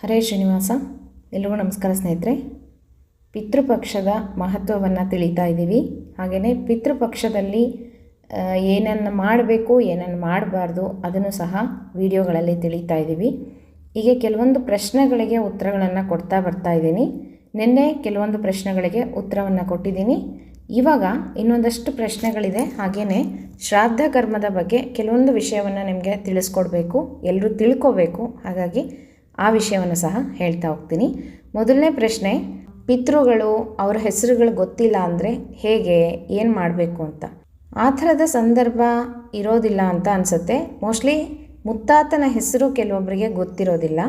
ಹರೇ ಶ್ರೀನಿವಾಸ, ಎಲ್ರಿಗೂ ನಮಸ್ಕಾರ ಸ್ನೇಹಿತರೆ. ಪಿತೃಪಕ್ಷದ ಮಹತ್ವವನ್ನು ತಿಳಿತಾ ಇದ್ದೀವಿ. ಹಾಗೆಯೇ ಪಿತೃಪಕ್ಷದಲ್ಲಿ ಏನನ್ನು ಮಾಡಬೇಕು, ಏನನ್ನು ಮಾಡಬಾರ್ದು, ಅದನ್ನು ಸಹ ವಿಡಿಯೋಗಳಲ್ಲಿ ತಿಳಿತಾ ಇದ್ದೀವಿ. ಹೀಗೆ ಕೆಲವೊಂದು ಪ್ರಶ್ನೆಗಳಿಗೆ ಉತ್ತರಗಳನ್ನು ಕೊಡ್ತಾ ಬರ್ತಾ ಇದ್ದೀನಿ. ನಿನ್ನೆ ಕೆಲವೊಂದು ಪ್ರಶ್ನೆಗಳಿಗೆ ಉತ್ತರವನ್ನು ಕೊಟ್ಟಿದ್ದೀನಿ. ಇವಾಗ ಇನ್ನೊಂದಷ್ಟು ಪ್ರಶ್ನೆಗಳಿದೆ. ಹಾಗೆಯೇ ಶ್ರಾದ್ದ ಕರ್ಮದ ಬಗ್ಗೆ ಕೆಲವೊಂದು ವಿಷಯವನ್ನು ನಿಮಗೆ ತಿಳಿಸ್ಕೊಡ್ಬೇಕು ಎಲ್ಲರೂ ತಿಳ್ಕೋಬೇಕು. ಹಾಗಾಗಿ ಆ ವಿಷಯವನ್ನು ಸಹ ಹೇಳ್ತಾ ಹೋಗ್ತೀನಿ. ಮೊದಲನೇ ಪ್ರಶ್ನೆ, ಪಿತೃಗಳು ಅವರ ಹೆಸರುಗಳು ಗೊತ್ತಿಲ್ಲ ಅಂದರೆ ಹೇಗೆ, ಏನು ಮಾಡಬೇಕು ಅಂತ? ಆ ಥರದ ಸಂದರ್ಭ ಇರೋದಿಲ್ಲ ಅಂತ ಅನಿಸುತ್ತೆ. ಮೋಸ್ಟ್ಲಿ ಮುತ್ತಾತನ ಹೆಸರು ಕೆಲವೊಬ್ಬರಿಗೆ ಗೊತ್ತಿರೋದಿಲ್ಲ.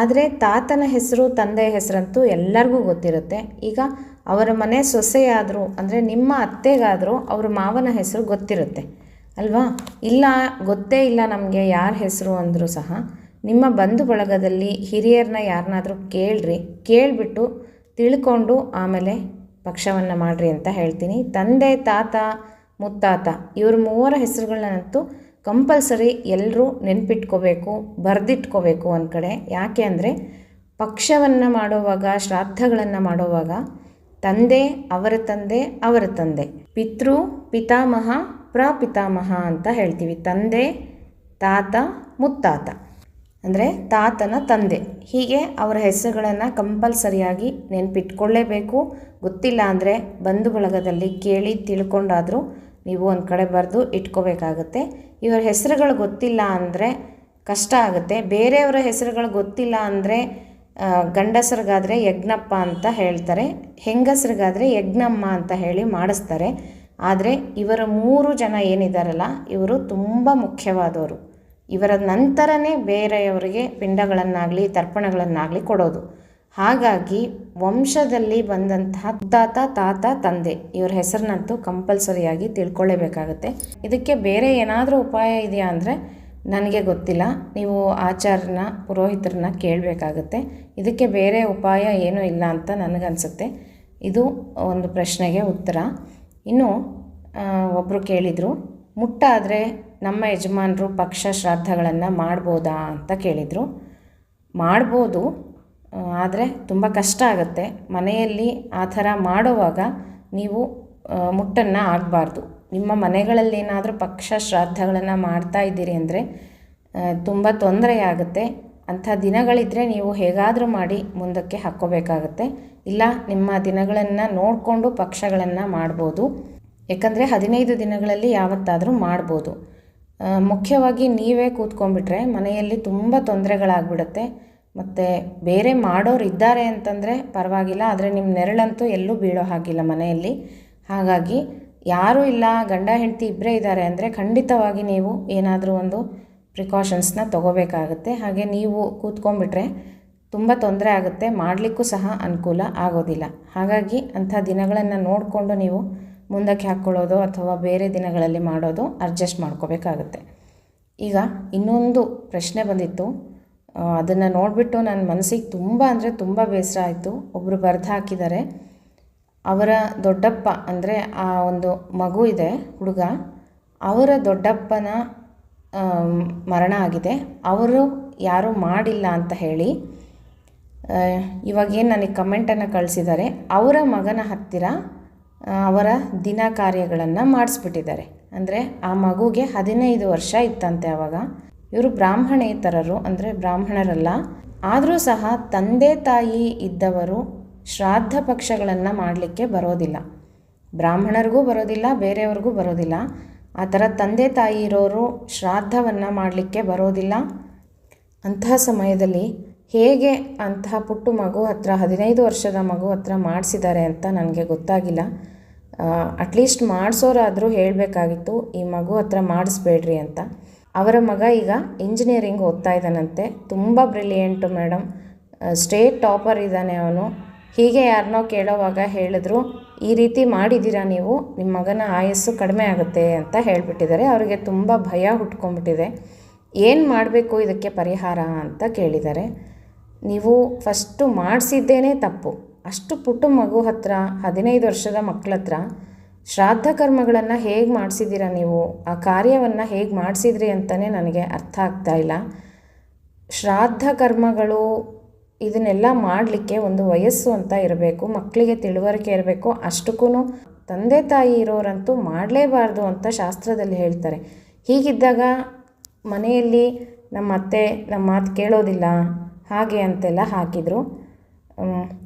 ಆದರೆ ತಾತನ ಹೆಸರು ತಂದೆಯ ಹೆಸರಂತೂ ಎಲ್ಲರಿಗೂ ಗೊತ್ತಿರುತ್ತೆ. ಈಗ ಅವರ ಮನೆ ಸೊಸೆಯಾದರೂ ಅಂದರೆ ನಿಮ್ಮ ಅತ್ತೆಗಾದರೂ ಅವರ ಮಾವನ ಹೆಸರು ಗೊತ್ತಿರುತ್ತೆ. ಅಲ್ವಾ? ಇಲ್ಲ, ಗೊತ್ತೇ ಇಲ್ಲ ನಮಗೆ ಯಾರ ಹೆಸರು ಅಂದರೂ ಸಹ. ನಿಮ್ಮ ಬಂಧು ಬಳಗದಲ್ಲಿ ಹಿರಿಯರನ್ನ ಯಾರನ್ನಾದರೂ ಕೇಳ್ರಿ, ಕೇಳಿಬಿಟ್ಟು ತಿಳ್ಕೊಂಡು ಆಮೇಲೆ ಪಕ್ಷವನ್ನು ಮಾಡಿರಿ ಅಂತ ಹೇಳ್ತೀನಿ. ತಂದೆ, ತಾತ, ಮುತ್ತಾತ, ಇವ್ರ ಮೂವರ ಹೆಸರುಗಳನ್ನಂತೂ ಕಂಪಲ್ಸರಿ ಎಲ್ಲರೂ ನೆನ್ಪಿಟ್ಕೋಬೇಕು, ಬರೆದಿಟ್ಕೋಬೇಕು ಒಂದು ಕಡೆ ಯಾಕೆ ಅಂದರೆ ಪಕ್ಷವನ್ನು ಮಾಡುವಾಗ, ಶ್ರಾದ್ದಗಳನ್ನು ಮಾಡುವಾಗ ತಂದೆ ಅವರ ತಂದೆ ಅವರ ತಂದೆ, ಪಿತೃ, ಪಿತಾಮಹ, ಪ್ರಪಿತಾಮಹ ಅಂತ ಹೇಳ್ತೀವಿ. ತಂದೆ, ತಾತ, ಮುತ್ತಾತ. ಅಂದರೆ ತಾತನ ತಂದೆ. ಹೀಗೆ ಅವರ ಹೆಸರುಗಳನ್ನು ಕಂಪಲ್ಸರಿಯಾಗಿ ನೆನ್ಪಿಟ್ಕೊಳ್ಳೇಬೇಕು. ಗೊತ್ತಿಲ್ಲ ಅಂದರೆ ಬಂಧು ಬಳಗದಲ್ಲಿ ಕೇಳಿ ತಿಳ್ಕೊಂಡಾದರೂ ನೀವು ಒಂದು ಕಡೆ ಬರೆದು ಇಟ್ಕೋಬೇಕಾಗುತ್ತೆ. ಇವರ ಹೆಸರುಗಳು ಗೊತ್ತಿಲ್ಲ ಅಂದರೆ ಕಷ್ಟ ಆಗುತ್ತೆ. ಬೇರೆಯವರ ಹೆಸರುಗಳು ಗೊತ್ತಿಲ್ಲ ಅಂದರೆ ಗಂಡಸರಿಗಾದರೆ ಯಜ್ಞಪ್ಪ ಅಂತ ಹೇಳ್ತಾರೆ. ಹೆಂಗಸರಿಗಾದರೆ ಯಜ್ಞಮ್ಮ ಅಂತ ಹೇಳಿ ಮಾಡಿಸ್ತಾರೆ. ಆದರೆ ಇವರ ಮೂರು ಜನ ಏನಿದ್ದಾರಲ್ಲ ಇವರು ತುಂಬ ಮುಖ್ಯವಾದವರು. ಇವರ ನಂತರನೇ ಬೇರೆಯವರಿಗೆ ಪಿಂಡಗಳನ್ನಾಗಲಿ, ತರ್ಪಣಗಳನ್ನಾಗಲಿ ಕೊಡೋದು. ಹಾಗಾಗಿ ವಂಶದಲ್ಲಿ ಬಂದಂತಹ ತಾತ ತಾತ, ತಂದೆ ಇವರ ಹೆಸರನ್ನಂತೂ ಕಂಪಲ್ಸರಿಯಾಗಿ ತಿಳ್ಕೊಳ್ಳೇಬೇಕಾಗುತ್ತೆ. ಇದಕ್ಕೆ ಬೇರೆ ಏನಾದರೂ ಉಪಾಯ ಇದೆಯಾ ಅಂದರೆ ನನಗೆ ಗೊತ್ತಿಲ್ಲ, ನೀವು ಆಚಾರ್ಯನ ಪುರೋಹಿತರನ್ನ ಕೇಳಬೇಕಾಗುತ್ತೆ. ಇದಕ್ಕೆ ಬೇರೆ ಉಪಾಯ ಏನೂ ಇಲ್ಲ ಅಂತ ನನಗನ್ಸುತ್ತೆ. ಇದು ಒಂದು ಪ್ರಶ್ನೆಗೆ ಉತ್ತರ. ಇನ್ನು ಒಬ್ಬರು ಕೇಳಿದರು, ಮುಟ್ಟಾದರೆ ನಮ್ಮ ಯಜಮಾನರು ಪಕ್ಷ ಶ್ರಾದ್ದಗಳನ್ನು ಮಾಡ್ಬೋದಾ ಅಂತ ಕೇಳಿದರು. ಮಾಡ್ಬೋದು, ಆದರೆ ತುಂಬ ಕಷ್ಟ ಆಗುತ್ತೆ. ಮನೆಯಲ್ಲಿ ಆ ಥರ ಮಾಡುವಾಗ ನೀವು ಮುಟ್ಟನ್ನು ಆಗಬಾರ್ದು. ನಿಮ್ಮ ಮನೆಗಳಲ್ಲಿ ಏನಾದರೂ ಪಕ್ಷ ಶ್ರಾದ್ದಗಳನ್ನು ಮಾಡ್ತಾ ಇದ್ದೀರಿ ಅಂದರೆ ತುಂಬ ತೊಂದರೆ ಆಗುತ್ತೆ. ಅಂಥ ದಿನಗಳಿದ್ದರೆ ನೀವು ಹೇಗಾದರೂ ಮಾಡಿ ಮುಂದಕ್ಕೆ ಹಾಕ್ಕೋಬೇಕಾಗತ್ತೆ. ಇಲ್ಲ, ನಿಮ್ಮ ದಿನಗಳನ್ನು ನೋಡಿಕೊಂಡು ಪಕ್ಷಗಳನ್ನು ಮಾಡ್ಬೋದು. ಯಾಕಂದರೆ ಹದಿನೈದು ದಿನಗಳಲ್ಲಿ ಯಾವತ್ತಾದರೂ ಮಾಡ್ಬೋದು. ಮುಖ್ಯವಾಗಿ ನೀವೇ ಕೂತ್ಕೊಂಡ್ಬಿಟ್ರೆ ಮನೆಯಲ್ಲಿ ತುಂಬ ತೊಂದರೆಗಳಾಗ್ಬಿಡುತ್ತೆ. ಮತ್ತು ಬೇರೆ ಮಾಡೋರು ಇದ್ದಾರೆ ಅಂತಂದರೆ ಪರವಾಗಿಲ್ಲ, ಆದರೆ ನಿಮ್ಮ ನೆರಳಂತೂ ಎಲ್ಲೂ ಬೀಳೋ ಹಾಗಿಲ್ಲ ಮನೆಯಲ್ಲಿ. ಹಾಗಾಗಿ ಯಾರೂ ಇಲ್ಲ, ಗಂಡ, ಹೆಂಡತಿ ಇಬ್ಬರೇ ಇದ್ದಾರೆ ಅಂದರೆ ಖಂಡಿತವಾಗಿ ನೀವು ಏನಾದರೂ ಒಂದು ಪ್ರಿಕಾಷನ್ಸ್ನ ತಗೋಬೇಕಾಗುತ್ತೆ. ಹಾಗೆ ನೀವು ಕೂತ್ಕೊಂಡ್ಬಿಟ್ರೆ ತುಂಬ ತೊಂದರೆ ಆಗುತ್ತೆ, ಮಾಡಲಿಕ್ಕೂ ಸಹ ಅನುಕೂಲ ಆಗೋದಿಲ್ಲ. ಹಾಗಾಗಿ ಅಂಥ ದಿನಗಳನ್ನು ನೋಡಿಕೊಂಡು ನೀವು ಮುಂದಕ್ಕೆ ಹಾಕ್ಕೊಳ್ಳೋದು ಅಥವಾ ಬೇರೆ ದಿನಗಳಲ್ಲಿ ಮಾಡೋದು ಅಡ್ಜಸ್ಟ್ ಮಾಡ್ಕೋಬೇಕಾಗುತ್ತೆ. ಈಗ ಇನ್ನೊಂದು ಪ್ರಶ್ನೆ ಬಂದಿತ್ತು. ಅದನ್ನು ನೋಡಿಬಿಟ್ಟು ನನ್ನ ಮನಸ್ಸಿಗೆ ತುಂಬ ಅಂದರೆ ತುಂಬ ಬೇಸರ ಆಯಿತು. ಒಬ್ಬರು ಬರೆದು ಹಾಕಿದ್ದಾರೆ ಅವರ ದೊಡ್ಡಪ್ಪ ಅಂದರೆ ಆ ಒಂದು ಮಗು ಇದೆ, ಹುಡುಗ. ಅವರ ದೊಡ್ಡಪ್ಪನ ಮರಣ ಆಗಿದೆ. ಅವರು ಯಾರೂ ಮಾಡಿಲ್ಲ ಅಂತ ಹೇಳಿ ಇವಾಗೇನು ನನಗೆ ಕಮೆಂಟನ್ನು ಕಳಿಸಿದ್ದಾರೆ ಅವರ ಮಗನ ಹತ್ತಿರ ಅವರ ದಿನ ಕಾರ್ಯಗಳನ್ನು ಮಾಡಿಸ್ಬಿಟ್ಟಿದ್ದಾರೆ. ಅಂದರೆ ಆ ಮಗುಗೆ ಹದಿನೈದು ವರ್ಷ ಇತ್ತಂತೆ ಅವಾಗ. ಇವರು ಬ್ರಾಹ್ಮಣೇತರರು, ಅಂದರೆ ಬ್ರಾಹ್ಮಣರಲ್ಲ. ಆದರೂ ಸಹ ತಂದೆ ತಾಯಿ ಇದ್ದವರು ಶ್ರಾದ್ದ ಪಕ್ಷಗಳನ್ನು ಮಾಡಲಿಕ್ಕೆ ಬರೋದಿಲ್ಲ. ಬ್ರಾಹ್ಮಣರಿಗೂ ಬರೋದಿಲ್ಲ, ಬೇರೆಯವ್ರಿಗೂ ಬರೋದಿಲ್ಲ. ಆ ಥರ ತಂದೆ ತಾಯಿ ಇರೋರು ಶ್ರಾದ್ದವನ್ನು ಮಾಡಲಿಕ್ಕೆ ಬರೋದಿಲ್ಲ. ಅಂತಹ ಸಮಯದಲ್ಲಿ ಹೇಗೆ ಅಂತಹ ಪುಟ್ಟು ಮಗು ಹತ್ರ, ಹದಿನೈದು ವರ್ಷದ ಮಗು ಹತ್ರ ಮಾಡಿಸಿದ್ದಾರೆ ಅಂತ ನನಗೆ ಗೊತ್ತಾಗಿಲ್ಲ. ಅಟ್ಲೀಸ್ಟ್ ಮಾಡಿಸೋರಾದರೂ ಹೇಳಬೇಕಾಗಿತ್ತು, ಈ ಮಗು ಹತ್ರ ಮಾಡಿಸ್ಬೇಡ್ರಿ ಅಂತ. ಅವರ ಮಗ ಈಗ ಇಂಜಿನಿಯರಿಂಗ್ ಓದ್ತಾ ಇದ್ದಾನಂತೆ. ತುಂಬ ಬ್ರಿಲಿಯೆಂಟು ಮೇಡಮ್ ಸ್ಟೇಟ್ ಟಾಪರ್ ಇದ್ದಾನೆ ಅವನು. ಹೀಗೆ ಯಾರನ್ನೋ ಕೇಳೋವಾಗ ಹೇಳಿದ್ರು, ಈ ರೀತಿ ಮಾಡಿದ್ದೀರಾ ನೀವು? ನಿಮ್ಮ ಮಗನ ಆಯಸ್ಸು ಕಡಿಮೆ ಆಗುತ್ತೆ ಅಂತ ಹೇಳಿಬಿಟ್ಟಿದ್ದಾರೆ. ಅವರಿಗೆ ತುಂಬ ಭಯ ಹುಟ್ಕೊಂಡ್ಬಿಟ್ಟಿದೆ. ಏನು ಮಾಡಬೇಕು ಇದಕ್ಕೆ ಪರಿಹಾರ? ಅಂತ ಕೇಳಿದ್ದಾರೆ. ನೀವು ಫಸ್ಟು ಮಾಡಿಸಿದ್ದೇನೆ ತಪ್ಪು. ಅಷ್ಟು ಪುಟ್ಟ ಮಗು ಹತ್ರ, ಹದಿನೈದು ವರ್ಷದ ಮಕ್ಕಳ ಹತ್ರ ಶ್ರಾದ್ದ ಕರ್ಮಗಳನ್ನು ಹೇಗೆ ಮಾಡಿಸಿದ್ದೀರಾ ನೀವು? ಆ ಕಾರ್ಯವನ್ನು ಹೇಗೆ ಮಾಡಿಸಿದ್ರಿ ಅಂತಲೇ ನನಗೆ ಅರ್ಥ ಆಗ್ತಾ ಇಲ್ಲ. ಶ್ರಾದ್ದ ಕರ್ಮಗಳು ಇದನ್ನೆಲ್ಲ ಮಾಡಲಿಕ್ಕೆ ಒಂದು ವಯಸ್ಸು ಅಂತ ಇರಬೇಕು ಮಕ್ಕಳಿಗೆ ತಿಳುವಳಿಕೆ ಇರಬೇಕು ಅಷ್ಟಕ್ಕೂ ತಂದೆ ತಾಯಿ ಇರೋರಂತೂ ಮಾಡಲೇಬಾರ್ದು ಅಂತ ಶಾಸ್ತ್ರದಲ್ಲಿ ಹೇಳ್ತಾರೆ. ಹೀಗಿದ್ದಾಗ ಮನೆಯಲ್ಲಿ ನಮ್ಮ ಅತ್ತೆ ನಮ್ಮ ಮಾತು ಕೇಳೋದಿಲ್ಲ ಹಾಗೆ ಅಂತೆಲ್ಲ ಹಾಕಿದರು.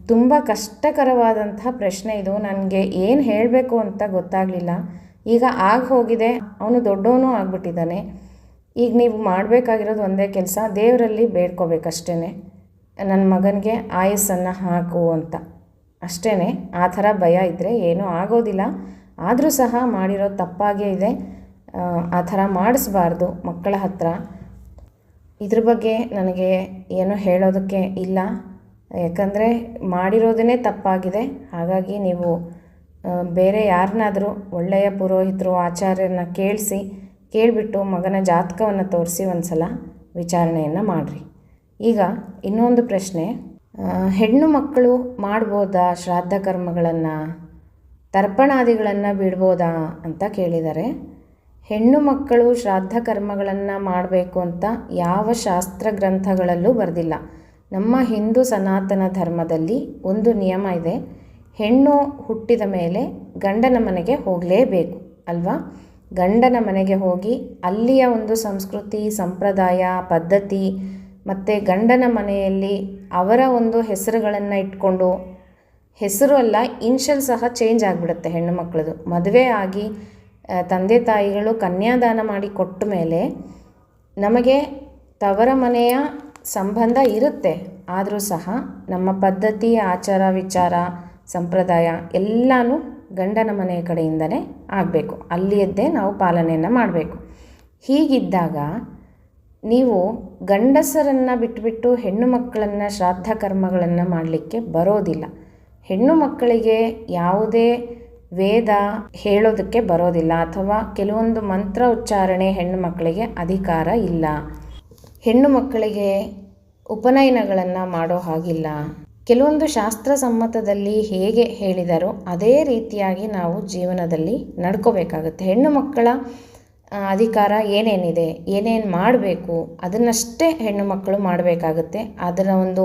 ತುಂಬ ಕಷ್ಟಕರವಾದಂತಹ ಪ್ರಶ್ನೆ ಇದು. ನನಗೆ ಏನು ಹೇಳಬೇಕು ಅಂತ ಗೊತ್ತಾಗಲಿಲ್ಲ. ಈಗ ಆಗ ಹೋಗಿದೆ. ಅವನು ದೊಡ್ಡವನು ಆಗಿಬಿಟ್ಟಿದ್ದಾನೆ. ಈಗ ನೀವು ಮಾಡಬೇಕಾಗಿರೋದು ಒಂದೇ ಕೆಲಸ ದೇವರಲ್ಲಿ ಬೇಡ್ಕೋಬೇಕಷ್ಟೇ ನನ್ನ ಮಗನಿಗೆ ಆಯಸ್ಸನ್ನು ಹಾಕು ಅಂತ. ಅಷ್ಟೇ ಆ ಥರ ಭಯ ಇದ್ದರೆ ಏನೂ ಆಗೋದಿಲ್ಲ. ಆದರೂ ಸಹ ಮಾಡಿರೋ ತಪ್ಪಾಗೇ ಇದೆ. ಆ, ಥರ ಮಾಡಿಸ್ಬಾರ್ದು ಮಕ್ಕಳ ಹತ್ರ. ಇದ್ರ ಬಗ್ಗೆ ನನಗೆ ಏನೂ ಹೇಳೋದಕ್ಕೆ ಇಲ್ಲ. ಯಾಕಂದರೆ ಮಾಡಿರೋದನ್ನೇ ತಪ್ಪಾಗಿದೆ. ಹಾಗಾಗಿ ನೀವು ಬೇರೆ ಯಾರನ್ನಾದರೂ ಒಳ್ಳೆಯ ಪುರೋಹಿತರು ಆಚಾರ್ಯನ ಕೇಳಿಸಿ, ಕೇಳಿಬಿಟ್ಟು ಮಗನ ಜಾತಕವನ್ನು ತೋರಿಸಿ ಒಂದು ಸಲ ವಿಚಾರಣೆಯನ್ನು ಮಾಡಿರಿ. ಈಗ ಇನ್ನೊಂದು ಪ್ರಶ್ನೆ ಹೆಣ್ಣು ಮಕ್ಕಳು ಮಾಡ್ಬೋದಾ? ಶ್ರಾದ್ದ ಕರ್ಮಗಳನ್ನು, ತರ್ಪಣಾದಿಗಳನ್ನು ಬಿಡ್ಬೋದಾ ಅಂತ ಕೇಳಿದ್ದಾರೆ ಹೆಣ್ಣು ಮಕ್ಕಳು ಶ್ರಾದ್ದ ಕರ್ಮಗಳನ್ನು ಮಾಡಬೇಕು ಅಂತ ಯಾವ ಶಾಸ್ತ್ರ ಗ್ರಂಥಗಳಲ್ಲೂ ಬರೆದಿಲ್ಲ. ನಮ್ಮ ಹಿಂದೂ ಸನಾತನ ಧರ್ಮದಲ್ಲಿ ಒಂದು ನಿಯಮ ಇದೆ, ಹೆಣ್ಣು ಹುಟ್ಟಿದ ಮೇಲೆ ಗಂಡನ ಮನೆಗೆ ಹೋಗಲೇಬೇಕು, ಅಲ್ವಾ? ಗಂಡನ ಮನೆಗೆ ಹೋಗಿ ಅಲ್ಲಿಯ ಒಂದು ಸಂಸ್ಕೃತಿ, ಸಂಪ್ರದಾಯ, ಪದ್ಧತಿ, ಮತ್ತು ಗಂಡನ ಮನೆಯಲ್ಲಿ ಅವರ ಒಂದು ಹೆಸರುಗಳನ್ನು ಇಟ್ಕೊಂಡು, ಹೆಸರು ಅಲ್ಲ, ಇನ್ಷಲ್ ಸಹ ಚೇಂಜ್ ಆಗಿಬಿಡುತ್ತೆ ಹೆಣ್ಣು ಮಕ್ಕಳದು. ಮದುವೆ ಆಗಿ ತಂದೆ ತಾಯಿಗಳು ಕನ್ಯಾದಾನ ಮಾಡಿ ಕೊಟ್ಟ ಮೇಲೆ ನಮಗೆ ತವರ ಮನೆಯ ಸಂಬಂಧ ಇರುತ್ತೆ. ಆದರೂ ಸಹ ನಮ್ಮ ಪದ್ಧತಿ, ಆಚಾರ, ವಿಚಾರ, ಸಂಪ್ರದಾಯ ಎಲ್ಲನೂ ಗಂಡನ ಮನೆಯ ಕಡೆಯಿಂದಲೇ ಆಗಬೇಕು. ಅಲ್ಲಿಯದ್ದೇ ನಾವು ಪಾಲನೆಯನ್ನು ಮಾಡಬೇಕು. ಹೀಗಿದ್ದಾಗ ನೀವು ಗಂಡಸರನ್ನು ಬಿಟ್ಟುಬಿಟ್ಟು ಹೆಣ್ಣು ಮಕ್ಕಳನ್ನು ಶ್ರಾದ್ದ ಕರ್ಮಗಳನ್ನು ಮಾಡಲಿಕ್ಕೆ ಬರೋದಿಲ್ಲ. ಹೆಣ್ಣು ಮಕ್ಕಳಿಗೆ ಯಾವುದೇ ವೇದ ಹೇಳೋದಕ್ಕೆ ಬರೋದಿಲ್ಲ ಅಥವಾ ಕೆಲವೊಂದು ಮಂತ್ರ ಉಚ್ಚಾರಣೆ ಹೆಣ್ಣು ಮಕ್ಕಳಿಗೆ ಅಧಿಕಾರ ಇಲ್ಲ. ಹೆಣ್ಣು ಮಕ್ಕಳಿಗೆ ಉಪನಯನಗಳನ್ನು ಮಾಡೋ ಹಾಗಿಲ್ಲ. ಕೆಲವೊಂದು ಶಾಸ್ತ್ರ ಸಮ್ಮತದಲ್ಲಿ ಹೇಗೆ ಹೇಳಿದರೋ ಅದೇ ರೀತಿಯಾಗಿ ನಾವು ಜೀವನದಲ್ಲಿ ನಡ್ಕೋಬೇಕಾಗುತ್ತೆ. ಹೆಣ್ಣು ಮಕ್ಕಳ ಅಧಿಕಾರ ಏನೇನಿದೆ, ಏನೇನು ಮಾಡಬೇಕು, ಅದನ್ನಷ್ಟೇ ಹೆಣ್ಣು ಮಕ್ಕಳು ಮಾಡಬೇಕಾಗುತ್ತೆ. ಅದರ ಒಂದು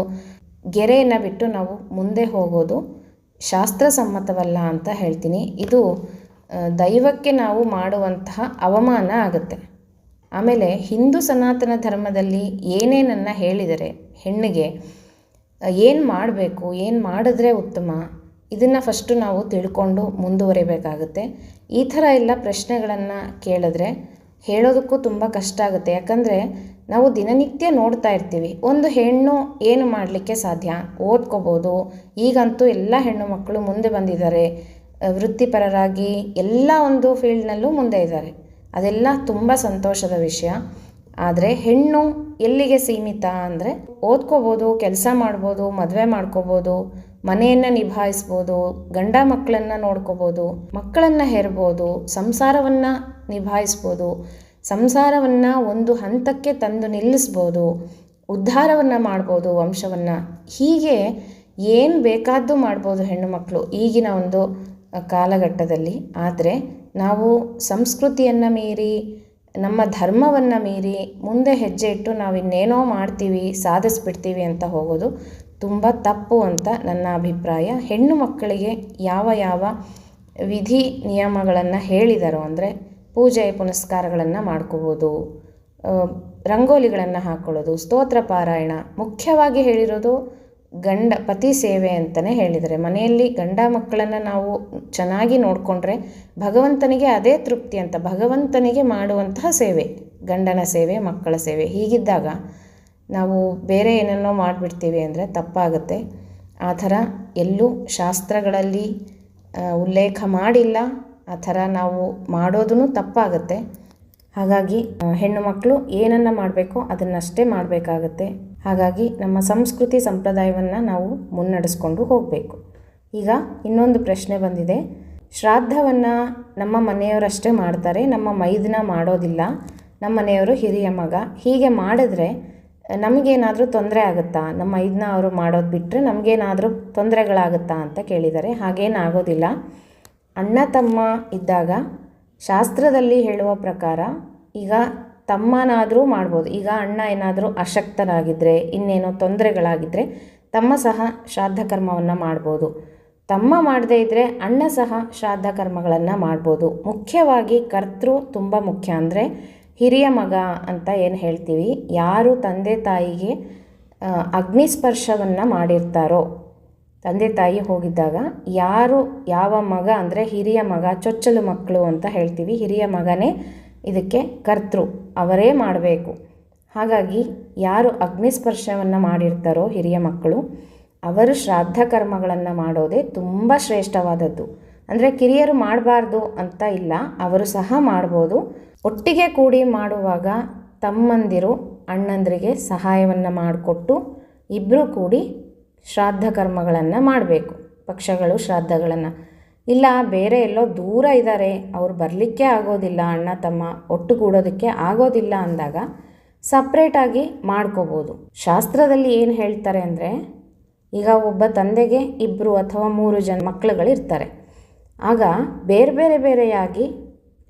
ಗೆರೆಯನ್ನು ಬಿಟ್ಟು ನಾವು ಮುಂದೆ ಹೋಗೋದು ಶಾಸ್ತ್ರಸಮ್ಮತವಲ್ಲ ಅಂತ ಹೇಳ್ತೀನಿ. ಇದು ದೈವಕ್ಕೆ ನಾವು ಮಾಡುವಂತಹ ಅವಮಾನ ಆಗುತ್ತೆ. ಆಮೇಲೆ ಹಿಂದೂ ಸನಾತನ ಧರ್ಮದಲ್ಲಿ ಏನೇನನ್ನು ಹೇಳಿದರೆ, ಹೆಣ್ಣಿಗೆ ಏನು ಮಾಡಬೇಕು, ಏನು ಮಾಡಿದ್ರೆ ಉತ್ತಮ, ಇದನ್ನು ಫಸ್ಟು ನಾವು ತಿಳ್ಕೊಂಡು ಮುಂದುವರಿಬೇಕಾಗುತ್ತೆ. ಈ ಥರ ಎಲ್ಲ ಪ್ರಶ್ನೆಗಳನ್ನು ಕೇಳಿದ್ರೆ ಹೇಳೋದಕ್ಕೂ ತುಂಬ ಕಷ್ಟ ಆಗುತ್ತೆ. ಯಾಕಂದರೆ ನಾವು ದಿನನಿತ್ಯ ನೋಡ್ತಾ ಇರ್ತೀವಿ. ಒಂದು ಹೆಣ್ಣು ಏನು ಮಾಡಲಿಕ್ಕೆ ಸಾಧ್ಯ? ಓದ್ಕೋಬೋದು. ಈಗಂತೂ ಎಲ್ಲ ಹೆಣ್ಣು ಮಕ್ಕಳು ಮುಂದೆ ಬಂದಿದ್ದಾರೆ. ವೃತ್ತಿಪರರಾಗಿ ಎಲ್ಲ ಒಂದು ಫೀಲ್ಡ್ನಲ್ಲೂ ಮುಂದೆ ಇದ್ದಾರೆ. ಅದೆಲ್ಲ ತುಂಬ ಸಂತೋಷದ ವಿಷಯ. ಆದರೆ ಹೆಣ್ಣು ಎಲ್ಲಿಗೆ ಸೀಮಿತ ಅಂದರೆ ಓದ್ಕೋಬೋದು, ಕೆಲಸ ಮಾಡ್ಬೋದು, ಮದುವೆ ಮಾಡ್ಕೋಬೋದು, ಮನೆಯನ್ನು ನಿಭಾಯಿಸ್ಬೋದು, ಗಂಡ ಮಕ್ಕಳನ್ನು ನೋಡ್ಕೋಬೋದು, ಮಕ್ಕಳನ್ನು ಹೆರ್ಬೋದು, ಸಂಸಾರವನ್ನು ನಿಭಾಯಿಸ್ಬೋದು. ಸಂಸಾರವನ್ನು ಒಂದು ಹಂತಕ್ಕೆ ತಂದು ನಿಲ್ಲಿಸ್ಬೋದು, ಉದ್ಧಾರವನ್ನು ಮಾಡ್ಬೋದು, ವಂಶವನ್ನು. ಹೀಗೆ ಏನು ಬೇಕಾದ್ದು ಮಾಡ್ಬೋದು ಹೆಣ್ಣು ಮಕ್ಕಳು ಈಗಿನ ಒಂದು ಕಾಲಘಟ್ಟದಲ್ಲಿ. ಆದರೆ ನಾವು ಸಂಸ್ಕೃತಿಯನ್ನು ಮೀರಿ, ನಮ್ಮ ಧರ್ಮವನ್ನು ಮೀರಿ ಮುಂದೆ ಹೆಜ್ಜೆ ಇಟ್ಟು ನಾವು ಇನ್ನೇನೋ ಮಾಡ್ತೀವಿ, ಸಾಧಿಸ್ಬಿಡ್ತೀವಿ ಅಂತ ಹೋಗೋದು ತುಂಬ ತಪ್ಪು ಅಂತ ನನ್ನ ಅಭಿಪ್ರಾಯ. ಹೆಣ್ಣು ಮಕ್ಕಳಿಗೆ ಯಾವ ಯಾವ ವಿಧಿ ನಿಯಮಗಳನ್ನು ಹೇಳಿದಾರೋ ಅಂದರೆ ಪೂಜೆ ಪುನಸ್ಕಾರಗಳನ್ನು ಮಾಡ್ಕೋಬೋದು. ರಂಗೋಲಿಗಳನ್ನು ಹಾಕ್ಕೊಳ್ಳೋದು ಸ್ತೋತ್ರ ಪಾರಾಯಣ, ಮುಖ್ಯವಾಗಿ ಹೇಳಿರೋದು ಗಂಡ, ಪತಿ ಸೇವೆ ಅಂತಲೇ ಹೇಳಿದರೆ ಮನೆಯಲ್ಲಿ ಗಂಡ ಮಕ್ಕಳನ್ನು ನಾವು ಚೆನ್ನಾಗಿ ನೋಡಿಕೊಂಡ್ರೆ ಭಗವಂತನಿಗೆ ಅದೇ ತೃಪ್ತಿ ಅಂತ, ಭಗವಂತನಿಗೆ ಮಾಡುವಂತಹ ಸೇವೆ, ಗಂಡನ ಸೇವೆ, ಮಕ್ಕಳ ಸೇವೆ. ಹೀಗಿದ್ದಾಗ ನಾವು ಬೇರೆ ಏನನ್ನೋ ಮಾಡಿಬಿಡ್ತೀವಿ ಅಂದರೆ ತಪ್ಪಾಗುತ್ತೆ. ಆ ಥರ ಎಲ್ಲೂ ಶಾಸ್ತ್ರಗಳಲ್ಲಿ ಉಲ್ಲೇಖ ಮಾಡಿಲ್ಲ. ಆ ಥರ ನಾವು ಮಾಡೋದೂ ತಪ್ಪಾಗುತ್ತೆ. ಹಾಗಾಗಿ ಹೆಣ್ಣು ಮಕ್ಕಳು ಏನನ್ನು ಮಾಡಬೇಕೋ ಅದನ್ನಷ್ಟೇ ಮಾಡಬೇಕಾಗತ್ತೆ. ಹಾಗಾಗಿ, ನಮ್ಮ ಸಂಸ್ಕೃತಿ ಸಂಪ್ರದಾಯವನ್ನು ನಾವು ಮುನ್ನಡೆಸ್ಕೊಂಡು ಹೋಗಬೇಕು. ಈಗ ಇನ್ನೊಂದು ಪ್ರಶ್ನೆ ಬಂದಿದೆ. ಶ್ರಾದ್ದವನ್ನು ನಮ್ಮ ಮನೆಯವರಷ್ಟೇ ಮಾಡ್ತಾರೆ, ನಮ್ಮ ಮೈದನ ಮಾಡೋದಿಲ್ಲ. ನಮ್ಮ ಮನೆಯವರು ಹಿರಿಯ ಮಗ. ಹೀಗೆ ಮಾಡಿದ್ರೆ, ನಮಗೇನಾದರೂ ತೊಂದರೆ ಆಗುತ್ತಾ? ನಮ್ಮ ಮೈದನ ಅವರು ಮಾಡೋದು ಬಿಟ್ಟರೆ ನಮಗೇನಾದರೂ ತೊಂದರೆಗಳಾಗುತ್ತಾ ಅಂತ ಕೇಳಿದ್ದಾರೆ ಹಾಗೇನಾಗೋದಿಲ್ಲ. ಅಣ್ಣ ತಮ್ಮ ಇದ್ದಾಗ ಶಾಸ್ತ್ರದಲ್ಲಿ ಹೇಳುವ ಪ್ರಕಾರ ಈಗ ತಮ್ಮನಾದರೂ ಮಾಡ್ಬೋದು. ಈಗ ಅಣ್ಣ ಏನಾದರೂ ಅಶಕ್ತನಾಗಿದ್ದರೆ ಇನ್ನೇನೋ ತೊಂದರೆಗಳಾಗಿದ್ದರೆ ತಮ್ಮ ಸಹ ಶ್ರಾದ್ದ ಕರ್ಮವನ್ನು ಮಾಡ್ಬೋದು. ತಮ್ಮ ಮಾಡದೇ ಇದ್ದರೆ ಅಣ್ಣ ಸಹ ಶ್ರಾದ್ದ ಕರ್ಮಗಳನ್ನು ಮಾಡ್ಬೋದು. ಮುಖ್ಯವಾಗಿ ಕರ್ತೃ ತುಂಬ ಮುಖ್ಯ ಅಂದರೆ ಹಿರಿಯ ಮಗ ಅಂತ ಏನು ಹೇಳ್ತೀವಿ? ಯಾರು ತಂದೆ ತಾಯಿಗೆ ಅಗ್ನಿಸ್ಪರ್ಶವನ್ನು ಮಾಡಿರ್ತಾರೋ ತಂದೆ ತಾಯಿ ಹೋಗಿದ್ದಾಗ ಯಾರು ಯಾವ ಮಗ ಅಂದರೆ ಹಿರಿಯ ಮಗ, ಚೊಚ್ಚಲು ಮಕ್ಕಳು ಅಂತ ಹೇಳ್ತೀವಿ. ಹಿರಿಯ ಮಗನೇ ಇದಕ್ಕೆ ಕರ್ತೃ, ಅವರೇ ಮಾಡಬೇಕು. ಹಾಗಾಗಿ ಯಾರು ಅಗ್ನಿಸ್ಪರ್ಶವನ್ನು ಮಾಡಿರ್ತಾರೋ ಹಿರಿಯ ಮಕ್ಕಳು, ಅವರು ಶ್ರಾದ್ದ ಕರ್ಮಗಳನ್ನು ಮಾಡೋದೇ ತುಂಬ ಶ್ರೇಷ್ಠವಾದದ್ದು. ಅಂದರೆ ಕಿರಿಯರು ಮಾಡಬಾರ್ದು ಅಂತ ಇಲ್ಲ, ಅವರು ಸಹ ಮಾಡ್ಬೋದು. ಒಟ್ಟಿಗೆ ಕೂಡಿ ಮಾಡುವಾಗ ತಮ್ಮಂದಿರು, ಅಣ್ಣಂದಿರಿಗೆ ಸಹಾಯವನ್ನು ಮಾಡಿಕೊಟ್ಟು ಇಬ್ಬರೂ ಕೂಡಿ ಶ್ರಾದ್ದ ಕರ್ಮಗಳನ್ನು ಮಾಡಬೇಕು. ಪಕ್ಷಗಳು ಶ್ರಾದ್ದಗಳನ್ನು. ಇಲ್ಲ, ಬೇರೆ ಎಲ್ಲೋ ದೂರ ಇದ್ದಾರೆ ಅವ್ರು ಬರಲಿಕ್ಕೆ ಆಗೋದಿಲ್ಲ, ಅಣ್ಣ ತಮ್ಮ ಒಟ್ಟುಗೂಡೋದಕ್ಕೆ ಆಗೋದಿಲ್ಲ ಅಂದಾಗ ಸಪ್ರೇಟಾಗಿ ಮಾಡ್ಕೋಬೋದು. ಶಾಸ್ತ್ರದಲ್ಲಿ ಏನು ಹೇಳ್ತಾರೆ ಅಂದರೆ, ಈಗ ಒಬ್ಬ ತಂದೆಗೆ ಇಬ್ಬರು ಅಥವಾ ಮೂರು ಜನ ಮಕ್ಕಳುಗಳಿರ್ತಾರೆ ಆಗ ಬೇರೆ ಬೇರೆ ಬೇರೆಯಾಗಿ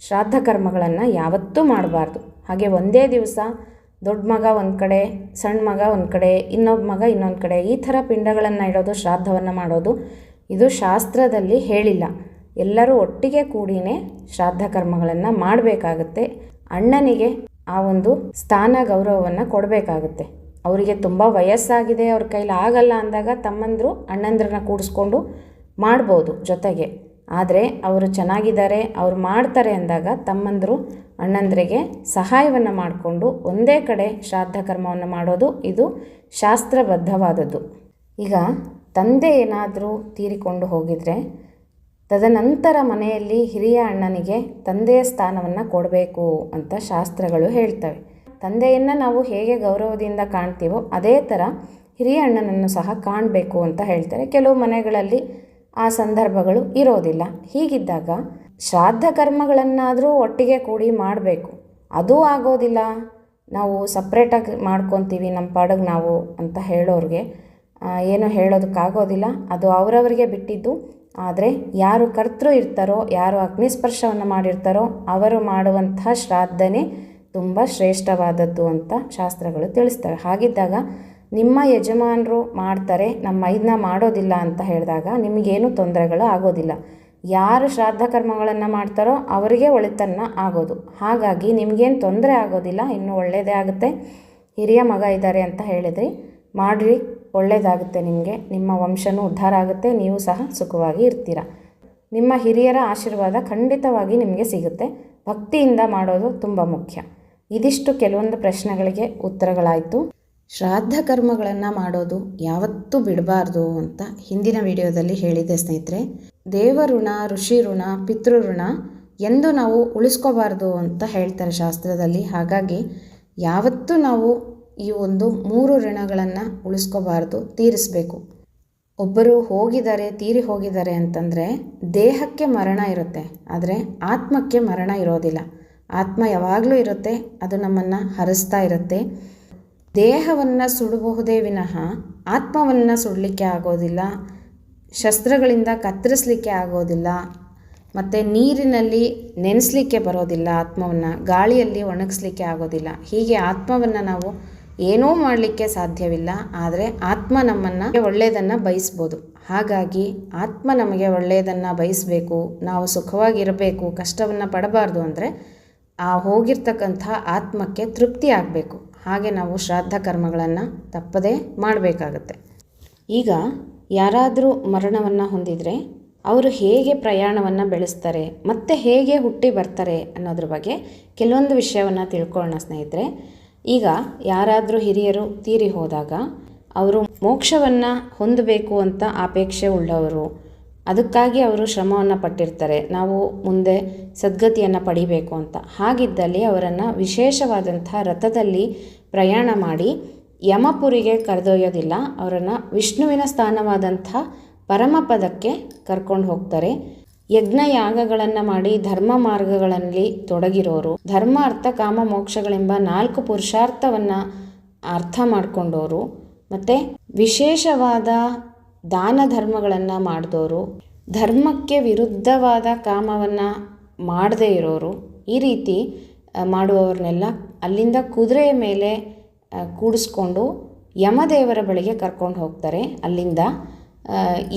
ಶ್ರಾದ್ದ ಕರ್ಮಗಳನ್ನು ಯಾವತ್ತೂ ಮಾಡಬಾರ್ದು. ಹಾಗೆ ಒಂದೇ ದಿವಸ ದೊಡ್ಡ ಮಗ ಒಂದು ಕಡೆ, ಸಣ್ಣ ಮಗ ಒಂದು ಕಡೆ, ಇನ್ನೊಬ್ಬ ಮಗ ಇನ್ನೊಂದು ಕಡೆ, ಈ ಥರ ಪಿಂಡಗಳನ್ನು ಇಡೋದು, ಶ್ರಾದ್ದವನ್ನು ಮಾಡೋದು, ಇದು ಶಾಸ್ತ್ರದಲ್ಲಿ ಹೇಳಿಲ್ಲ. ಎಲ್ಲರೂ ಒಟ್ಟಿಗೆ ಕೂಡಿನೇ ಶ್ರಾದ್ದ ಕರ್ಮಗಳನ್ನು ಮಾಡಬೇಕಾಗುತ್ತೆ. ಅಣ್ಣನಿಗೆ ಆ ಒಂದು ಸ್ಥಾನ ಗೌರವವನ್ನು ಕೊಡಬೇಕಾಗುತ್ತೆ. ಅವರಿಗೆ ತುಂಬ ವಯಸ್ಸಾಗಿದೆ, ಅವ್ರ ಕೈಲಿ ಆಗಲ್ಲ ಅಂದಾಗ ತಮ್ಮಂದರು ಅಣ್ಣಂದ್ರನ್ನ ಕೂಡಿಸ್ಕೊಂಡು ಮಾಡ್ಬೋದು ಜೊತೆಗೆ. ಆದರೆ ಅವರು ಚೆನ್ನಾಗಿದ್ದಾರೆ, ಅವ್ರು ಮಾಡ್ತಾರೆ ಅಂದಾಗ ತಮ್ಮಂದರು ಅಣ್ಣಂದ್ರಿಗೆ ಸಹಾಯವನ್ನು ಮಾಡಿಕೊಂಡು ಒಂದೇ ಕಡೆ ಶ್ರಾದ್ದ ಕರ್ಮವನ್ನು ಮಾಡೋದು ಇದು ಶಾಸ್ತ್ರಬದ್ಧವಾದದ್ದು. ಈಗ ತಂದೆ ಏನಾದರೂ ತೀರಿಕೊಂಡು ಹೋಗಿದರೆ ತದನಂತರ ಮನೆಯಲ್ಲಿ ಹಿರಿಯ ಅಣ್ಣನಿಗೆ ತಂದೆಯ ಸ್ಥಾನವನ್ನು ಕೊಡಬೇಕು ಅಂತ ಶಾಸ್ತ್ರಗಳು ಹೇಳ್ತವೆ. ತಂದೆಯನ್ನು ನಾವು ಹೇಗೆ ಗೌರವದಿಂದ ಕಾಣ್ತೀವೋ ಅದೇ ಥರ ಹಿರಿಯ ಅಣ್ಣನನ್ನು ಸಹ ಕಾಣಬೇಕು ಅಂತ ಹೇಳ್ತಾರೆ. ಕೆಲವು ಮನೆಗಳಲ್ಲಿ ಆ ಸಂದರ್ಭಗಳು ಇರೋದಿಲ್ಲ. ಹೀಗಿದ್ದಾಗ ಶ್ರಾದ್ದ ಕರ್ಮಗಳನ್ನಾದರೂ ಒಟ್ಟಿಗೆ ಕೂಡಿ ಮಾಡಬೇಕು. ಅದೂ ಆಗೋದಿಲ್ಲ. ನಾವು ಸಪ್ರೇಟಾಗಿ ಮಾಡ್ಕೊತೀವಿ ನಮ್ಮ ಪಾಡಿಗೆ ನಾವು ಅಂತ ಹೇಳೋರಿಗೆ. ಏನು ಹೇಳೋದಕ್ಕಾಗೋದಿಲ್ಲ. ಅದು ಅವರವರಿಗೆ ಬಿಟ್ಟಿದ್ದು. ಆದರೆ ಯಾರು ಕರ್ತೃ ಇರ್ತಾರೋ, ಯಾರು ಅಗ್ನಿಸ್ಪರ್ಶವನ್ನು ಮಾಡಿರ್ತಾರೋ, ಅವರು ಮಾಡುವಂತಹ ಶ್ರಾದ್ದನೇ ತುಂಬ ಶ್ರೇಷ್ಠವಾದದ್ದು ಅಂತ ಶಾಸ್ತ್ರಗಳು ತಿಳಿಸ್ತವೆ. ಹಾಗಿದ್ದಾಗ ನಿಮ್ಮ ಯಜಮಾನರು ಮಾಡ್ತಾರೆ, ನಮ್ಮ ಇದನ್ನ ಮಾಡೋದಿಲ್ಲ ಅಂತ ಹೇಳಿದಾಗ ನಿಮಗೇನು ತೊಂದರೆಗಳು ಆಗೋದಿಲ್ಲ. ಯಾರು ಶ್ರಾದ್ದ ಕರ್ಮಗಳನ್ನು ಮಾಡ್ತಾರೋ ಅವರಿಗೆ ಒಳಿತನ್ನ ಆಗೋದು. ಹಾಗಾಗಿ ನಿಮಗೇನು ತೊಂದರೆ ಆಗೋದಿಲ್ಲ, ಇನ್ನೂ ಒಳ್ಳೆಯದೇ ಆಗುತ್ತೆ. ಹಿರಿಯ ಮಗ ಇದ್ದಾರೆ ಅಂತ ಹೇಳಿದ್ರಿ. ಮಾಡಿರಿ ಒಳ್ಳೆಯದಾಗುತ್ತೆ ನಿಮಗೆ. ನಿಮ್ಮ ವಂಶನೂ ಉದ್ಧಾರ ಆಗುತ್ತೆ, ನೀವು ಸಹ ಸುಖವಾಗಿ ಇರ್ತೀರ. ನಿಮ್ಮ ಹಿರಿಯರ ಆಶೀರ್ವಾದ ಖಂಡಿತವಾಗಿ ನಿಮಗೆ ಸಿಗುತ್ತೆ. ಭಕ್ತಿಯಿಂದ ಮಾಡೋದು ತುಂಬ ಮುಖ್ಯ. ಇದಿಷ್ಟು ಕೆಲವೊಂದು ಪ್ರಶ್ನೆಗಳಿಗೆ ಉತ್ತರಗಳಾಯಿತು. ಶ್ರಾದ್ದ ಕರ್ಮಗಳನ್ನು ಮಾಡೋದು ಯಾವತ್ತೂ ಬಿಡಬಾರ್ದು ಅಂತ ಹಿಂದಿನ ವಿಡಿಯೋದಲ್ಲಿ ಹೇಳಿದೆ ಸ್ನೇಹಿತರೆ. ದೇವಋಣ ಋಷಿ ಋಣ ಪಿತೃಋಣ ಎಂದು ನಾವು ಉಳಿಸ್ಕೋಬಾರ್ದು ಅಂತ ಹೇಳ್ತಾರೆ ಶಾಸ್ತ್ರದಲ್ಲಿ. ಹಾಗಾಗಿ ಯಾವತ್ತೂ ನಾವು ಈ ಒಂದು ಮೂರು ಋಣಗಳನ್ನು ಉಳಿಸ್ಕೋಬಾರ್ದು, ತೀರಿಸಬೇಕು. ಒಬ್ಬರು ಹೋಗಿದ್ದಾರೆ, ತೀರಿ ಹೋಗಿದ್ದಾರೆ ಅಂತಂದರೆ ದೇಹಕ್ಕೆ ಮರಣ ಇರುತ್ತೆ, ಆದರೆ ಆತ್ಮಕ್ಕೆ ಮರಣ ಇರೋದಿಲ್ಲ. ಆತ್ಮ ಯಾವಾಗಲೂ ಇರುತ್ತೆ, ಅದು ನಮ್ಮನ್ನು ಹರಿಸ್ತಾ ಇರುತ್ತೆ. ದೇಹವನ್ನು ಸುಡಬಹುದೇ ವಿನಃ ಆತ್ಮವನ್ನು ಸುಡಲಿಕ್ಕೆ ಆಗೋದಿಲ್ಲ, ಶಸ್ತ್ರಗಳಿಂದ ಕತ್ತರಿಸಲಿಕ್ಕೆ ಆಗೋದಿಲ್ಲ, ಮತ್ತು ನೀರಿನಲ್ಲಿ ನೆನೆಸಲಿಕ್ಕೆ ಬರೋದಿಲ್ಲ ಆತ್ಮವನ್ನು, ಗಾಳಿಯಲ್ಲಿ ಒಣಗಿಸ್ಲಿಕ್ಕೆ ಆಗೋದಿಲ್ಲ. ಹೀಗೆ ಆತ್ಮವನ್ನು ನಾವು ಏನೂ ಮಾಡಲಿಕ್ಕೆ ಸಾಧ್ಯವಿಲ್ಲ, ಆದರೆ ಆತ್ಮ ನಮ್ಮನ್ನು ಒಳ್ಳೆಯದನ್ನು ಬಯಸ್ಬೋದು. ಹಾಗಾಗಿ ಆತ್ಮ ನಮಗೆ ಒಳ್ಳೆಯದನ್ನು ಬಯಸಬೇಕು, ನಾವು ಸುಖವಾಗಿರಬೇಕು, ಕಷ್ಟವನ್ನು ಪಡಬಾರ್ದು ಅಂದರೆ ಆ ಹೋಗಿರ್ತಕ್ಕಂಥ ಆತ್ಮಕ್ಕೆ ತೃಪ್ತಿ ಆಗಬೇಕು. ಹಾಗೆ ನಾವು ಶ್ರಾದ್ದ ಕರ್ಮಗಳನ್ನು ತಪ್ಪದೇ ಮಾಡಬೇಕಾಗತ್ತೆ. ಈಗ ಯಾರಾದರೂ ಮರಣವನ್ನು ಹೊಂದಿದರೆ ಅವರು ಹೇಗೆ ಪ್ರಯಾಣವನ್ನು ಬೆಳೆಸ್ತಾರೆ, ಮತ್ತು ಹೇಗೆ ಹುಟ್ಟಿ ಬರ್ತಾರೆ ಅನ್ನೋದ್ರ ಬಗ್ಗೆ ಕೆಲವೊಂದು ವಿಷಯವನ್ನು ತಿಳ್ಕೊಳ್ಳೋಣ ಸ್ನೇಹಿತರೆ. ಈಗ ಯಾರಾದರೂ ಹಿರಿಯರು ತೀರಿ ಹೋದಾಗ, ಅವರು ಮೋಕ್ಷವನ್ನು ಹೊಂದಬೇಕು ಅಂತ ಅಪೇಕ್ಷೆ ಉಳ್ಳವರು ಅದಕ್ಕಾಗಿ ಅವರು ಶ್ರಮವನ್ನು ಪಟ್ಟಿರ್ತಾರೆ. ನಾವು ಮುಂದೆ ಸದ್ಗತಿಯನ್ನು ಪಡಿಬೇಕು ಅಂತ. ಹಾಗಿದ್ದಲ್ಲಿ ಅವರನ್ನು ವಿಶೇಷವಾದಂಥ ರಥದಲ್ಲಿ ಪ್ರಯಾಣ ಮಾಡಿ ಯಮಪುರಿಗೆ ಕರೆದೊಯ್ಯೋದಿಲ್ಲ. ಅವರನ್ನು ವಿಷ್ಣುವಿನ ಸ್ಥಾನವಾದಂಥ ಪರಮಪದಕ್ಕೆ ಕರ್ಕೊಂಡು ಹೋಗ್ತಾರೆ. ಯಜ್ಞ ಯಾಗಗಳನ್ನು ಮಾಡಿ ಧರ್ಮ ಮಾರ್ಗಗಳಲ್ಲಿ ತೊಡಗಿರೋರು, ಧರ್ಮ, ಅರ್ಥ, ಕಾಮ, ಮೋಕ್ಷಗಳೆಂಬ ನಾಲ್ಕು ಪುರುಷಾರ್ಥವನ್ನು ಅರ್ಥ ಮಾಡಿಕೊಂಡವರು ಮತ್ತು ವಿಶೇಷವಾದ ದಾನ ಧರ್ಮಗಳನ್ನು ಮಾಡಿದವರು ಧರ್ಮಕ್ಕೆ ವಿರುದ್ಧವಾದ ಕಾಮವನ್ನು ಮಾಡದೇ ಇರೋರು, ಈ ರೀತಿ ಮಾಡುವವ್ರನ್ನೆಲ್ಲ ಅಲ್ಲಿಂದ ಕುದುರೆಯ ಮೇಲೆ ಕೂಡಿಸ್ಕೊಂಡು ಯಮದೇವರ ಬಳಿಗೆ ಕರ್ಕೊಂಡು ಹೋಗ್ತಾರೆ. ಅಲ್ಲಿಂದ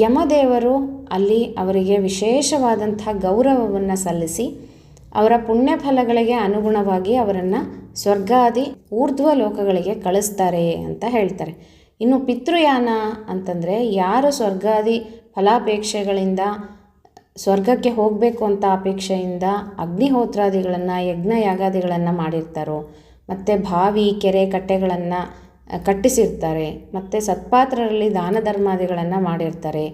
ಯಮದೇವರು ಅಲ್ಲಿ ಅವರಿಗೆ ವಿಶೇಷವಾದಂಥ ಗೌರವವನ್ನು ಸಲ್ಲಿಸಿ, ಅವರ ಪುಣ್ಯಫಲಗಳಿಗೆ ಅನುಗುಣವಾಗಿ ಅವರನ್ನು ಸ್ವರ್ಗಾದಿ ಊರ್ಧ್ವ ಲೋಕಗಳಿಗೆ ಕಳಿಸ್ತಾರೆ ಅಂತ ಹೇಳ್ತಾರೆ. ಇನ್ನು ಪಿತೃಯಾನ ಅಂತಂದರೆ ಯಾರು ಸ್ವರ್ಗಾದಿ ಫಲಾಪೇಕ್ಷೆಗಳಿಂದ ಸ್ವರ್ಗಕ್ಕೆ ಹೋಗಬೇಕು ಅಂತ ಅಪೇಕ್ಷೆಯಿಂದ ಅಗ್ನಿಹೋತ್ರಾದಿಗಳನ್ನು ಯಜ್ಞ ಯಾಗಾದಿಗಳನ್ನು ಮಾಡಿರ್ತಾರೋ, ಮತ್ತು ಬಾವಿ, ಕೆರೆ ಕಟ್ಟೆಗಳನ್ನು ಕಟ್ಟಿಸಿರ್ತಾರೆ, ಮತ್ತು ಸತ್ಪಾತ್ರರಲ್ಲಿ ದಾನ ಧರ್ಮಾದಿಗಳನ್ನು ಮಾಡಿರ್ತಾರೆ.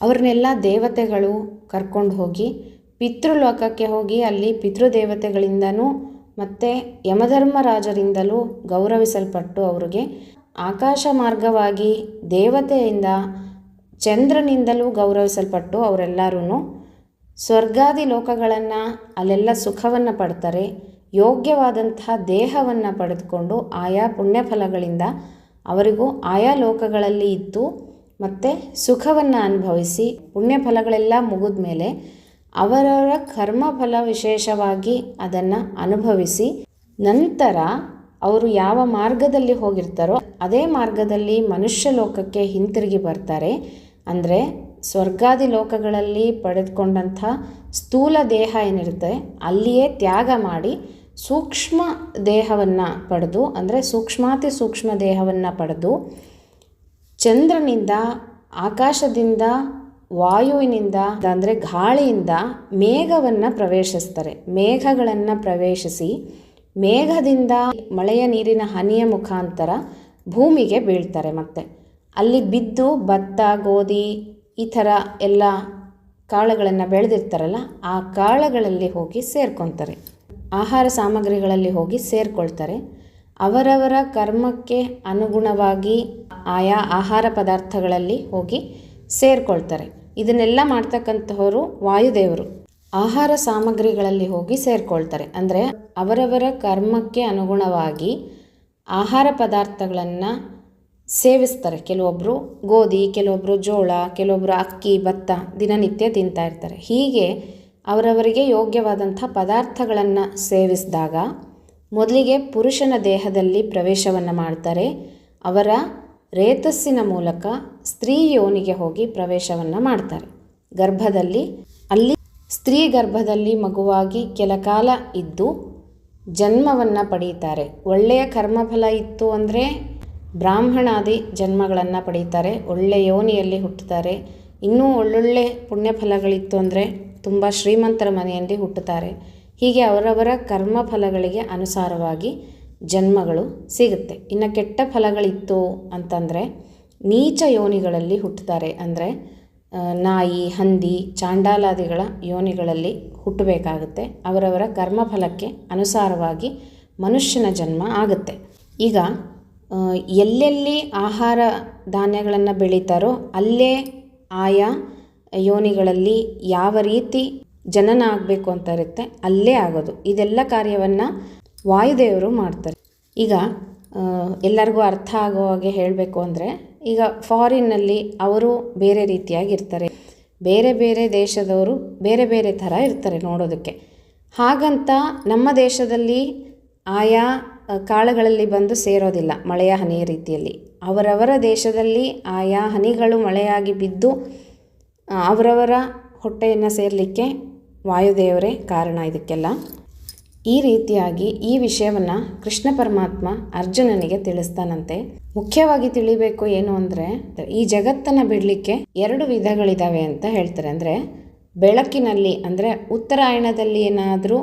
ಅವ್ರನ್ನೆಲ್ಲ ದೇವತೆಗಳು ಕರ್ಕೊಂಡು ಹೋಗಿ ಪಿತೃಲೋಕಕ್ಕೆ ಹೋಗಿ ಅಲ್ಲಿ ಪಿತೃದೇವತೆಗಳಿಂದನೂ ಮತ್ತು ಯಮಧರ್ಮರಾಜರಿಂದಲೂ ಗೌರವಿಸಲ್ಪಟ್ಟು ಅವರಿಗೆ ಆಕಾಶ ಮಾರ್ಗವಾಗಿ ದೇವತೆಯಿಂದ ಚಂದ್ರನಿಂದಲೂ ಗೌರವಿಸಲ್ಪಟ್ಟು ಅವರೆಲ್ಲರೂ ಸ್ವರ್ಗಾದಿ ಲೋಕಗಳನ್ನು ಅಲ್ಲೆಲ್ಲ ಸುಖವನ್ನು ಪಡ್ತಾರೆ, ಯೋಗ್ಯವಾದಂತಹ ದೇಹವನ್ನು ಪಡೆದುಕೊಂಡು ಆಯಾ ಪುಣ್ಯಫಲಗಳಿಂದ ಅವರಿಗೂ ಆಯಾ ಲೋಕಗಳಲ್ಲಿ ಇದ್ದು ಮತ್ತು ಸುಖವನ್ನು ಅನುಭವಿಸಿ ಪುಣ್ಯಫಲಗಳೆಲ್ಲ ಮುಗಿದ ಮೇಲೆ ಅವರವರ ಕರ್ಮಫಲ ವಿಶೇಷವಾಗಿ ಅದನ್ನು ಅನುಭವಿಸಿ ನಂತರ ಅವರು ಯಾವ ಮಾರ್ಗದಲ್ಲಿ ಹೋಗಿರ್ತಾರೋ ಅದೇ ಮಾರ್ಗದಲ್ಲಿ ಮನುಷ್ಯ ಲೋಕಕ್ಕೆ ಹಿಂತಿರುಗಿ ಬರ್ತಾರೆ. ಅಂದರೆ ಸ್ವರ್ಗಾದಿ ಲೋಕಗಳಲ್ಲಿ ಪಡೆದುಕೊಂಡಂಥ ಸ್ಥೂಲ ದೇಹ ಏನಿರುತ್ತೆ, ಅಲ್ಲಿಯೇ ತ್ಯಾಗ ಮಾಡಿ ಸೂಕ್ಷ್ಮ ದೇಹವನ್ನು ಪಡೆದು, ಅಂದರೆ ಸೂಕ್ಷ್ಮಾತಿ ಸೂಕ್ಷ್ಮ ದೇಹವನ್ನು ಪಡೆದು ಚಂದ್ರನಿಂದ, ಆಕಾಶದಿಂದ, ವಾಯುವಿನಿಂದ, ಅಂದರೆ ಗಾಳಿಯಿಂದ ಮೇಘವನ್ನು ಪ್ರವೇಶಿಸ್ತಾರೆ. ಮೇಘಗಳನ್ನು ಪ್ರವೇಶಿಸಿ ಮೇಘದಿಂದ ಮಳೆಯ ನೀರಿನ ಹನಿಯ ಮುಖಾಂತರ ಭೂಮಿಗೆ ಬೀಳ್ತಾರೆ ಮತ್ತೆ. ಅಲ್ಲಿ ಬಿದ್ದು ಭತ್ತ, ಗೋಧಿ ಈ ಥರ ಎಲ್ಲ ಕಾಳುಗಳನ್ನು ಬೆಳೆದಿರ್ತಾರಲ್ಲ, ಆ ಕಾಳುಗಳಲ್ಲಿ ಹೋಗಿ ಸೇರ್ಕೊತಾರೆ. ಆಹಾರ ಸಾಮಗ್ರಿಗಳಲ್ಲಿ ಹೋಗಿ ಸೇರಿಕೊಳ್ತಾರೆ. ಅವರವರ ಕರ್ಮಕ್ಕೆ ಅನುಗುಣವಾಗಿ ಆಯಾ ಆಹಾರ ಪದಾರ್ಥಗಳಲ್ಲಿ ಹೋಗಿ ಸೇರಿಕೊಳ್ತಾರೆ. ಇದನ್ನೆಲ್ಲ ಮಾಡ್ತಕ್ಕಂಥವರು ವಾಯುದೇವರು. ಆಹಾರ ಸಾಮಗ್ರಿಗಳಲ್ಲಿ ಹೋಗಿ ಸೇರಿಕೊಳ್ತಾರೆ. ಅಂದರೆ ಅವರವರ ಕರ್ಮಕ್ಕೆ ಅನುಗುಣವಾಗಿ ಆಹಾರ ಪದಾರ್ಥಗಳನ್ನು ಸೇವಿಸ್ತಾರೆ. ಕೆಲವೊಬ್ಬರು ಗೋಧಿ ಕೆಲವೊಬ್ಬರು ಜೋಳ ಕೆಲವೊಬ್ಬರು ಅಕ್ಕಿ, ಭತ್ತ ದಿನನಿತ್ಯ ತಿಂತಾ ಇರ್ತಾರೆ. ಹೀಗೆ ಅವರವರಿಗೆ ಯೋಗ್ಯವಾದಂಥ ಪದಾರ್ಥಗಳನ್ನು ಸೇವಿಸಿದಾಗ ಮೊದಲಿಗೆ ಪುರುಷನ ದೇಹದಲ್ಲಿ ಪ್ರವೇಶವನ್ನು ಮಾಡ್ತಾರೆ. ಅವರ ರೇತಸ್ಸಿನ ಮೂಲಕ ಸ್ತ್ರೀ ಯೋನಿಗೆ ಹೋಗಿ ಪ್ರವೇಶವನ್ನು ಮಾಡ್ತಾರೆ. ಗರ್ಭದಲ್ಲಿ ಅಲ್ಲಿ ಸ್ತ್ರೀ ಗರ್ಭದಲ್ಲಿ ಮಗುವಾಗಿ ಕೆಲ ಕಾಲ ಇದ್ದು ಜನ್ಮವನ್ನು ಪಡೀತಾರೆ. ಒಳ್ಳೆಯ ಕರ್ಮಫಲ ಇತ್ತು ಅಂದರೆ ಬ್ರಾಹ್ಮಣಾದಿ ಜನ್ಮಗಳನ್ನು ಪಡೀತಾರೆ. ಒಳ್ಳೆಯ ಯೋನಿಯಲ್ಲಿ ಹುಟ್ಟುತ್ತಾರೆ. ಇನ್ನೂ ಒಳ್ಳೊಳ್ಳೆ ಪುಣ್ಯಫಲಗಳಿತ್ತು ಅಂದರೆ ತುಂಬ ಶ್ರೀಮಂತರ ಮನೆಯಲ್ಲಿ ಹುಟ್ಟುತ್ತಾರೆ. ಹೀಗೆ ಅವರವರ ಕರ್ಮಫಲಗಳಿಗೆ ಅನುಸಾರವಾಗಿ ಜನ್ಮಗಳು ಸಿಗುತ್ತೆ. ಇನ್ನು ಕೆಟ್ಟ ಫಲಗಳಿತ್ತು ಅಂತಂದರೆ ನೀಚ ಯೋನಿಗಳಲ್ಲಿ ಹುಟ್ಟುತ್ತಾರೆ. ಅಂದರೆ ನಾಯಿ, ಹಂದಿ, ಚಾಂಡಾಲಾದಿಗಳ ಯೋನಿಗಳಲ್ಲಿ ಹುಟ್ಟಬೇಕಾಗುತ್ತೆ. ಅವರವರ ಕರ್ಮಫಲಕ್ಕೆ ಅನುಸಾರವಾಗಿ ಮನುಷ್ಯನ ಜನ್ಮ ಆಗುತ್ತೆ. ಈಗ ಎಲ್ಲೆಲ್ಲಿ ಆಹಾರ ಧಾನ್ಯಗಳನ್ನು ಬೆಳೀತಾರೋ ಅಲ್ಲೇ ಆಯಾ ಯೋನಿಗಳಲ್ಲಿ ಯಾವ ರೀತಿ ಜನನ ಆಗಬೇಕು ಅಂತ ಇರುತ್ತೆ, ಅಲ್ಲೇ ಆಗೋದು. ಇದೆಲ್ಲ ಕಾರ್ಯವನ್ನು ವಾಯುದೇವರು ಮಾಡ್ತಾರೆ. ಈಗ ಎಲ್ಲರಿಗೂ ಅರ್ಥ ಆಗೋ ಹಾಗೆ ಹೇಳಬೇಕು ಅಂದರೆ ಈಗ ಫಾರಿನ್ನಲ್ಲಿ ಅವರು ಬೇರೆ ರೀತಿಯಾಗಿರ್ತಾರೆ. ಬೇರೆ ಬೇರೆ ದೇಶದವರು ಬೇರೆ ಬೇರೆ ಥರ ಇರ್ತಾರೆ ನೋಡೋದಕ್ಕೆ. ಹಾಗಂತ ನಮ್ಮ ದೇಶದಲ್ಲಿ ಆಯಾ ಕಾಲಗಳಲ್ಲಿ ಕಾಳುಗಳಲ್ಲಿ ಬಂದು ಸೇರೋದಿಲ್ಲ ಮಳೆಯ ಹನಿಯ ರೀತಿಯಲ್ಲಿ. ಅವರವರ ದೇಶದಲ್ಲಿ ಆಯಾ ಹನಿಗಳು ಮಳೆಯಾಗಿ ಬಿದ್ದು ಅವರವರ ಹೊಟ್ಟೆಯನ್ನು ಸೇರಲಿಕ್ಕೆ ವಾಯುದೇವರೇ ಕಾರಣ ಇದಕ್ಕೆಲ್ಲ. ಈ ರೀತಿಯಾಗಿ ಈ ವಿಷಯವನ್ನು ಕೃಷ್ಣ ಪರಮಾತ್ಮ ಅರ್ಜುನನಿಗೆ ತಿಳಿಸ್ತಾನಂತೆ. ಮುಖ್ಯವಾಗಿ ತಿಳಿಬೇಕು ಏನು ಅಂದರೆ, ಈ ಜಗತ್ತನ್ನು ಬಿಡಲಿಕ್ಕೆ ಎರಡು ವಿಧಗಳಿದ್ದಾವೆ ಅಂತ ಹೇಳ್ತಾರೆ. ಅಂದರೆ ಬೆಳಕಿನಲ್ಲಿ, ಅಂದರೆ ಉತ್ತರಾಯಣದಲ್ಲಿ ಏನಾದರೂ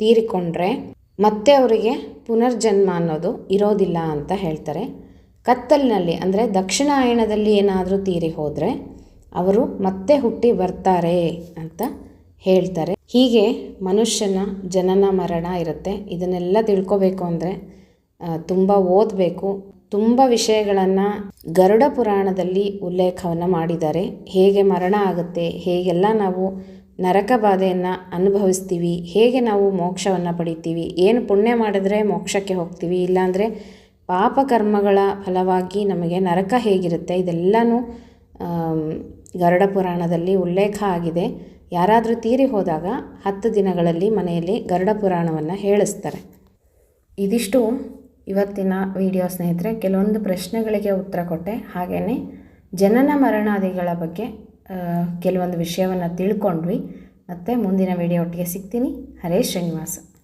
ತೀರಿಕೊಂಡ್ರೆ ಮತ್ತೆ ಅವರಿಗೆ ಪುನರ್ಜನ್ಮ ಅನ್ನೋದು ಇರೋದಿಲ್ಲ ಅಂತ ಹೇಳ್ತಾರೆ. ಕತ್ತಲಿನಲ್ಲಿ, ಅಂದರೆ ದಕ್ಷಿಣಾಯಣದಲ್ಲಿ ಏನಾದರೂ ತೀರಿ ಹೋದರೆ ಅವರು ಮತ್ತೆ ಹುಟ್ಟಿ ಬರ್ತಾರೆ ಅಂತ ಹೇಳ್ತಾರೆ. ಹೀಗೆ ಮನುಷ್ಯನ ಜನನ ಮರಣ ಇರುತ್ತೆ. ಇದನ್ನೆಲ್ಲ ತಿಳ್ಕೊಬೇಕು ಅಂದರೆ ತುಂಬ ಓದಬೇಕು. ತುಂಬ ವಿಷಯಗಳನ್ನು ಗರುಡ ಪುರಾಣದಲ್ಲಿ ಉಲ್ಲೇಖವನ್ನು ಮಾಡಿದ್ದಾರೆ. ಹೇಗೆ ಮರಣ ಆಗುತ್ತೆ, ಹೇಗೆಲ್ಲ ನಾವು ನರಕ ಬಾಧೆಯನ್ನು ಅನುಭವಿಸ್ತೀವಿ, ಹೇಗೆ ನಾವು ಮೋಕ್ಷವನ್ನು ಪಡಿತೀವಿ, ಏನು ಪುಣ್ಯ ಮಾಡಿದ್ರೆ ಮೋಕ್ಷಕ್ಕೆ ಹೋಗ್ತೀವಿ, ಇಲ್ಲಾಂದರೆ ಪಾಪಕರ್ಮಗಳ ಫಲವಾಗಿ ನಮಗೆ ನರಕ ಹೇಗಿರುತ್ತೆ, ಇದೆಲ್ಲನೂ ಗರುಡ ಪುರಾಣದಲ್ಲಿ ಉಲ್ಲೇಖ ಆಗಿದೆ. ಯಾರಾದರೂ ತೀರಿ ಹೋದಾಗ ಹತ್ತು ದಿನಗಳಲ್ಲಿ ಮನೆಯಲ್ಲಿ ಗರುಡ ಪುರಾಣವನ್ನು ಹೇಳಿಸ್ತಾರೆ. ಇದಿಷ್ಟು ಇವತ್ತಿನ ವಿಡಿಯೋ ಸ್ನೇಹಿತರೆ. ಕೆಲವೊಂದು ಪ್ರಶ್ನೆಗಳಿಗೆ ಉತ್ತರ ಕೊಟ್ಟೆ. ಹಾಗೆಯೇ ಜನನ ಮರಣಾದಿಗಳ ಬಗ್ಗೆ ಕೆಲವೊಂದು ವಿಷಯವನ್ನು ತಿಳ್ಕೊಂಡ್ವಿ. ಮತ್ತು ಮುಂದಿನ ವಿಡಿಯೋ ಒಟ್ಟಿಗೆ ಸಿಗ್ತೀನಿ. ಹರೇ ಶ್ರೀನಿವಾಸ.